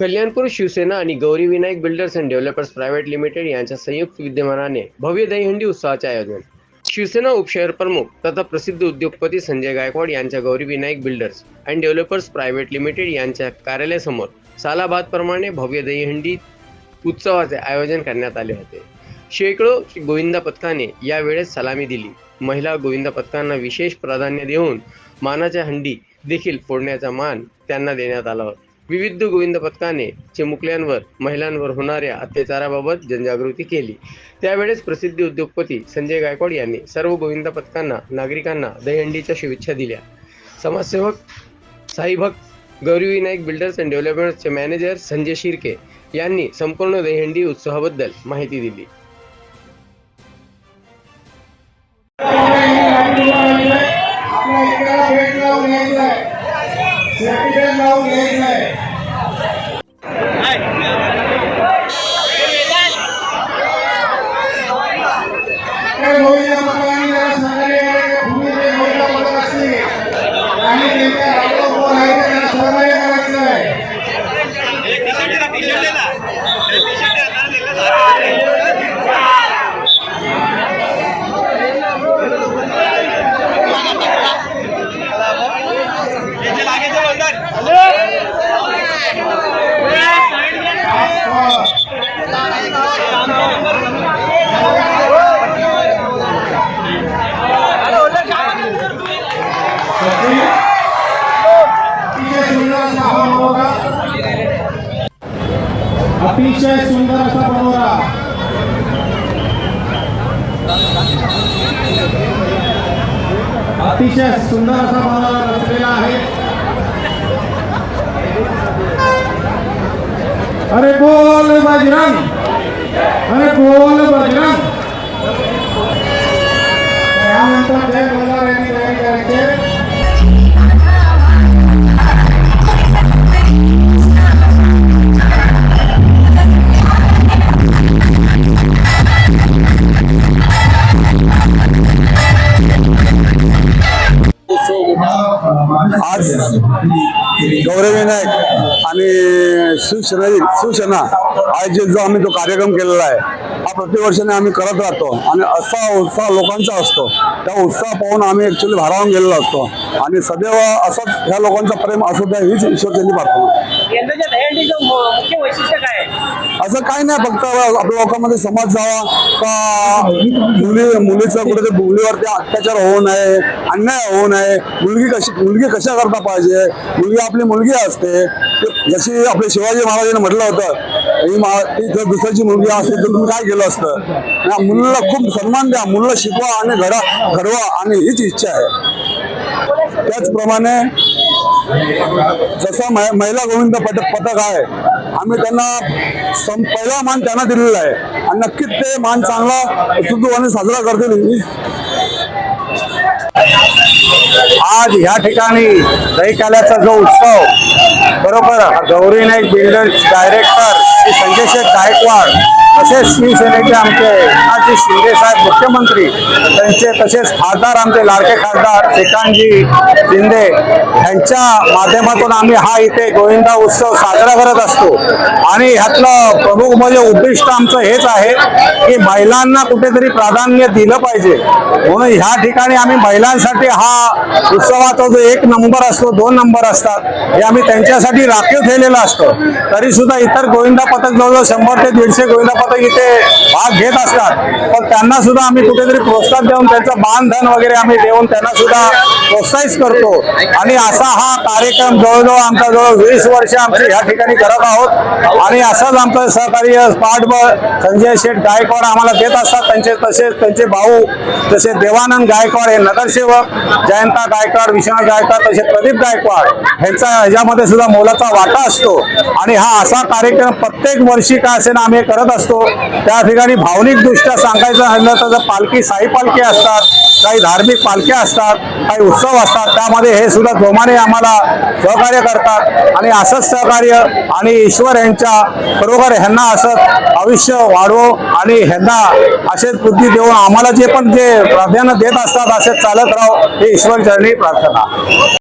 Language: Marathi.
कल्याणपूर शिवसेना आणि Gauri Vinayak builders and developers private limited यांच्या संयुक्त विद्यमानाने भव्य दहीहंडी उत्सवाचे आयोजन. शिवसेना उपशहर प्रमुख तथा प्रसिद्ध उद्योगपती संजय गायकवाड यांच्या Gauri Vinayak builders and developers private limited यांच्या कार्यालयासमोर सालाबादप्रमाणे भव्य दहीहंडी उत्सवाचे आयोजन करण्यात आले होते. शेकडो गोविंदा पथकाने यावेळेस सलामी दिली. महिला गोविंदा पथकांना विशेष प्राधान्य देऊन मानाच्या हंडी देखील फोडण्याचा मान त्यांना देण्यात आला होता. विविध गोविंद पथकाने चिमुकल्यांवर महिलांवर होणाऱ्या अत्याचाराबाबत जनजागृती केली त्यावेळेस प्रसिद्ध उद्योगपती संजय गायकवाड यांनी सर्व गोविंद पथकांना नागरिकांना दहीहंडीच्या शुभेच्छा दिल्या समाजसेवक साईभक्त गौरीविनायक बिल्डर्स अँड डेव्हलपमेंटचे मॅनेजर संजय शिर्के यांनी संपूर्ण दहीहंडी उत्सवाबद्दल माहिती दिली आपल्या इकडे भेट लावून यायचंय सर्टिफिकेट लावून यायचंय त्या गोविंदा पथकाने जरा सहकार्य करायचं. भूमीचे गोविंदा पथक असतील आणि त्यांच्या रात्र कोण आहे ते त्यांना सहकार्य करायचं आहे अतिशय सुंदर असा बनवला अतिशय सुंदर असा मनोरा अतिशय सुंदर असा मनोरा रचलेला आहे अरे बोल बजरंग। अरे बोल बजरंग। त्यानंतर जय मल्हार यांनी तयारी आज गौरविनायक आणि शिवसेना शिवसेना. आयोजित जो आम्ही तो कार्यक्रम केलेला आहे हा प्रतिवर्षाने आम्ही करत राहतो आणि असा उत्साह लोकांचा असतो. त्या उत्साह पाहून आम्ही ऍक्च्युली भारावून गेलेलो असतो. आणि सदैव असंच ह्या लोकांचा प्रेम असू द्या हीच प्रार्थना वैशिष्ट्य काय आहे? असं काही नाही फक्त आपल्या लोकांमध्ये समज जावा का मुली मुलीचं कुठेतरी मुलीवरती अत्याचार होऊ नये अन्याय होऊ नये. मुलगी कशी मुलगी कशा करता पाहिजे? मुलगी आपली मुलगी असते. जशी आपले शिवाजी महाराजांनी म्हटलं होतं ही जर दुसऱ्याची मुलगी असते तर तुम्ही काय केलं असतं? मुलीला खूप सन्मान द्या मुलीला शिकवा आणि घडा घडवा आणि हीच इच्छा आहे. त्याचप्रमाणे जसा महिला गोविंद पथक पथक आहे आम्ही त्यांना पहिला मान त्यांना दिलेला आहे. आणि नक्कीच ते मान चांगला सुदूवाने साजरा करतील. आज ह्या ठिकाणी दहीकाल्याचा जो उत्सव बरोबर गौरी नाईक डायरेक्टर श्री संजय शेठ गायकवाड तसेच शिवसेनेचे आमचे एकनाथजी शिंदे साहेब मुख्यमंत्री त्यांचे तसेच खासदार आमचे लाडके खासदार श्रीकांतजी शिंदे यांच्या माध्यमातून आम्ही हा इथे गोविंदा उत्सव साजरा करत असतो. आणि ह्यातलं प्रमुख म्हणजे उद्दिष्ट आमचं हेच आहे की महिलांना कुठेतरी प्राधान्य दिलं पाहिजे. म्हणून ह्या ठिकाणी आम्ही महिलांसाठी हा उत्सवाचा जो एक नंबर असतो दोन नंबर असतात हे आम्ही त्यांच्यासाठी राखीव ठेवलेलं असतं. तरी सुद्धा इतर गोविंदा पथक जवळजवळ शंभर ते दीडशे गोविंदा पथक इथे भाग घेत असतात. पण त्यांना सुद्धा आम्ही कुठेतरी प्रोत्साहन देऊन त्यांचं मानधन वगैरे आम्ही देऊन त्यांना सुद्धा प्रोत्साहित करतो. आणि असा हा कार्यक्रम जवळजवळ आमचा जवळ वीस वर्ष आमची ह्या ठिकाणी करत आहोत. आणि असंच आमचं सहकार्य पाठबळ संजय शेठ गायकवाड आम्हाला देत असतात. त्यांचे तसेच त्यांचे भाऊ जसे देवानंद गायकवाड हे नगरसेवक जयंता गायकवाड विश्वनाथ गायकवाड तसे प्रदीप गायकवाड यांचा ह्याच्यामध्ये सुद्धा मोलाचा वाटा असतो. आणि हा असा कार्यक्रम प्रत्येक वर्षी काय असेल आम्ही करत असतो. त्या ठिकाणी भावनिकदृष्ट्या सांगायचं झालं तर पालखी साई पालखी असतात काही धार्मिक पालख्या असतात काही उत्सव असतात त्यामध्ये हे सुद्धा जोमाने आम्हाला सहकार्य करतात. आणि असंच सहकार्य आणि ईश्वर यांच्या खरोखर ह्यांना असं आयुष्य वाढवो आणि ह्यांना असेच बुद्धी देऊन आम्हाला जे पण जे प्राधान्य देत असतात असेच चालत राहो हे ईश्वर चरणी प्रार्थना.